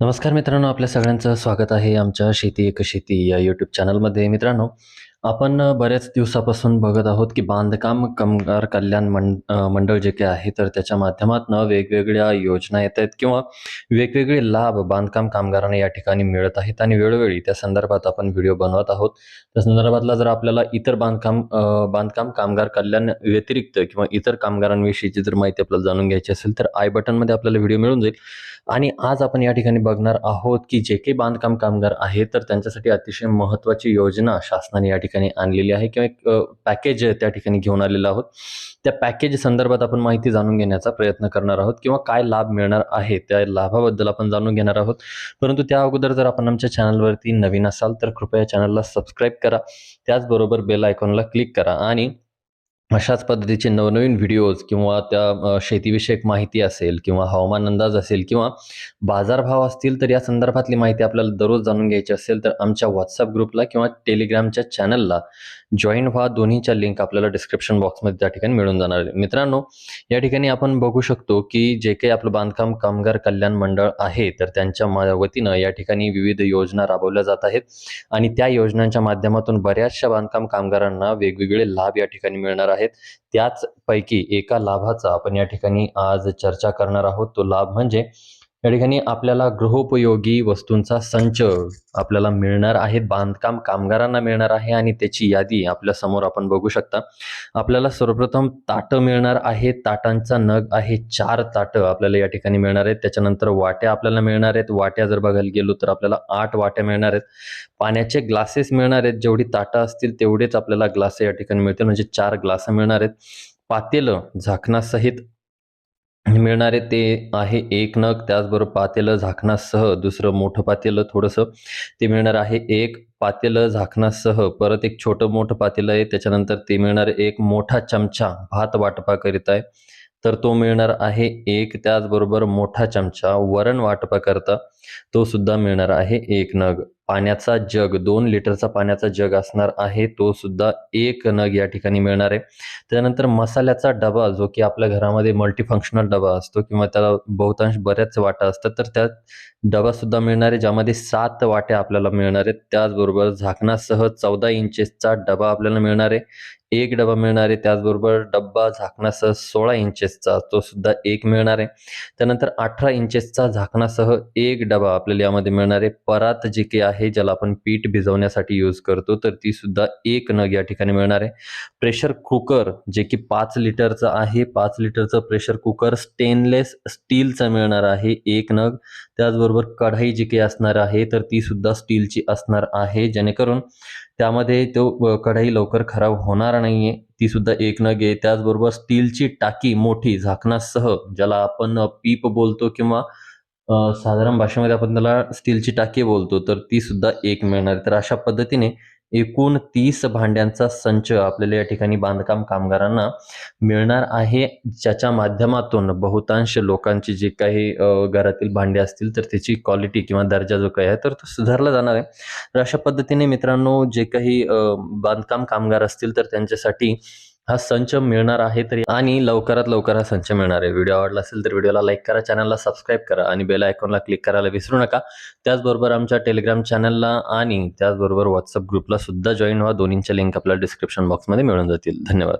नमस्कार मित्रांनो आपल्या सगळ्यांचं स्वागत आहे आमच्या शेती एक शेती या यूट्यूब चॅनलमध्ये मित्रांनो आपण बऱ्याच दिवसापासून बघत आहोत की बांधकाम कामगार कल्याण मंड मंडळ जे काही आहे तर त्याच्या माध्यमातून वेगवेगळ्या योजना येत आहेत किंवा वेगवेगळे लाभ बांधकाम कामगारांना या ठिकाणी मिळत आहेत आणि वेळोवेळी त्या संदर्भात आपण व्हिडिओ बनवत आहोत. त्या संदर्भातला जर आपल्याला इतर बांधकाम बांधकाम कामगार कल्याण व्यतिरिक्त किंवा इतर कामगारांविषयीची जर माहिती आपल्याला जाणून घ्यायची असेल तर आय बटनमध्ये आपल्याला व्हिडिओ मिळून जाईल. आणि आज आपण या ठिकाणी बघणार आहोत की जे काही बांधकाम कामगार आहेत तर त्यांच्यासाठी अतिशय महत्त्वाची योजना शासनाने या ठिकाणी आणलेली आहे किंवा एक पॅकेज त्या ठिकाणी घेऊन आलेलं आहोत. त्या पॅकेज संदर्भात आपण माहिती जाणून घेण्याचा प्रयत्न करणार आहोत किंवा काय लाभ मिळणार आहे त्या लाभाबद्दल आपण जाणून घेणार आहोत. परंतु त्या अगोदर जर आपण आमच्या चॅनलवरती नवीन असाल तर कृपया चॅनलला सबस्क्राईब करा. त्याचबरोबर बेल आयकॉनला क्लिक करा आणि अशाच पद्धतीचे नवनवीन व्हिडिओज किंवा त्या शेतीविषयक माहिती असेल किंवा हवामान अंदाज असेल किंवा बाजारभाव असतील तर या संदर्भातली माहिती आपल्याला दररोज जाणून घ्यायची असेल तर आमच्या व्हॉट्सअप ग्रुपला किंवा टेलिग्रामच्या चॅनलला जॉईन व्हा. दोन्हीच्या लिंक आपल्याला डिस्क्रिप्शन बॉक्समध्ये त्या ठिकाणी मिळून जाणार आहे. मित्रांनो या ठिकाणी आपण बघू शकतो की जे काही आपलं बांधकाम कामगार कल्याण मंडळ आहे तर त्यांच्या वतीनं या ठिकाणी विविध योजना राबवल्या जात आहेत. आणि त्या योजनांच्या माध्यमातून बऱ्याचशा बांधकाम कामगारांना वेगवेगळे लाभ या ठिकाणी मिळणार आहेत. त्याच पैकी एका लाभाचा आपण या ठिकाणी आज चर्चा करणार आहोत. तो लाभ म्हणजे या ठिकाणी आपल्याला गृहोपयोगी वस्तूंचा संच आपल्याला मिळणार आहे बांधकाम कामगारांना मिळणार आहे आणि त्याची यादी आपल्यासमोर आपण बघू शकता. आपल्याला सर्वप्रथम ताटं मिळणार आहे ताटांचा नग आहे चार ताटं आपल्याला या ठिकाणी मिळणार आहेत. त्याच्यानंतर वाट्या आपल्याला मिळणार आहेत. वाट्या जर बघायला गेलो तर आपल्याला आठ वाट्या मिळणार आहेत. पाण्याचे ग्लासेस मिळणार आहेत. जेवढी ताटं असतील तेवढेच आपल्याला ग्लास या ठिकाणी मिळतील. म्हणजे चार ग्लास मिळणार आहेत. पातेलं झाकणासहित मिळणारे ते आहे एक नग त्याचबरोबर पातेलं झाकणासह दुसरं मोठं पातेलं थोडंसं. ते मिळणार आहे एक पातेलं झाकणासह परत एक छोटं मोठं पातेलं आहे त्याच्यानंतर ते मिळणार एक मोठा चमचा भात वाटपाकरिता आहे तर तो मिळणार आहे एक त्याचबरोबर मोठा चमचा वरण वाटपाकरता. तो सुद्धा मिळणार आहे एक नग. पाण्याचा जग दोन लिटरचा पाण्याचा जग असणार आहे तो सुद्धा एक नग या ठिकाणी मिळणार आहे. त्यानंतर मसाल्याचा डबा जो की आपल्या घरामध्ये मल्टीफंक्शनल डबा असतो किंवा त्याला बहुतांश बऱ्याच वाटा असतात तर त्यात डबा सुद्धा मिळणार आहे ज्यामध्ये सात वाट्या आपल्याला मिळणार आहेत. त्याचबरोबर झाकणासह चौदा इंचेसचा डबा आपल्याला मिळणार आहे. एक डबा मिळणार आहे त्याचबरोबर डब्बा झाकणासह सोळा इंचेसचा तो सुद्धा एक मिळणार आहे. त्यानंतर अठरा इंचेसचा झाकणासह एक डबा आपल्याला यामध्ये मिळणार आहे. परात जी काही आहे ज्याला आपण पीठ भिजवण्यासाठी यूज करतो तर ती सुद्धा एक नग या ठिकाणी मिळणार आहे. प्रेशर कुकर जे की पाच लिटरचं आहे पाच लिटरचं प्रेशर कुकर स्टेनलेस स्टीलचं मिळणार आहे एक नग. त्याचबरोबर कढाई जी काही असणार आहे तर ती सुद्धा स्टीलची असणार आहे. जेणेकरून त्यामध्ये तो कढाई लवकर खराब होणार नाहीये ती सुद्धा एक नग आहे. त्याचबरोबर स्टीलची टाकी मोठी झाकणासह ज्याला आपण पीप बोलतो किंवा साधारण भाषेमध्ये आपण त्याला स्टीलची टाकी बोलतो तर ती सुद्धा एक मिळणार आहे. तर अशा पद्धतीने एकूण तीस भांड्यांचा संच आपल्याला या ठिकाणी बांधकाम कामगारांना मिळणार आहे ज्याच्या माध्यमातून बहुतांश लोकांची जे काही घरातील भांडे असतील तर त्याची क्वालिटी किंवा दर्जा जो काही आहे तर तो सुधारला जाणार आहे तर अशा पद्धतीने मित्रांनो जे काही बांधकाम कामगार असतील तर त्यांच्यासाठी हा संच मिळणार आहे तरी आणि लवकरात लवकर हा संच मिळणार आहे. व्हिडिओ आवडला असेल तर व्हिडिओला लाईक करा चॅनलला सबस्क्राईब करा आणि बेल आयकॉनला क्लिक करायला विसरू नका. त्याचबरोबर आमच्या टेलिग्राम चॅनलला आणि त्याचबरोबर व्हॉट्सअप ग्रुपला सुद्धा जॉईन व्हा. दोन्हींच्या लिंक आपल्याला डिस्क्रिप्शन बॉक्समध्ये मिळून जातील. धन्यवाद.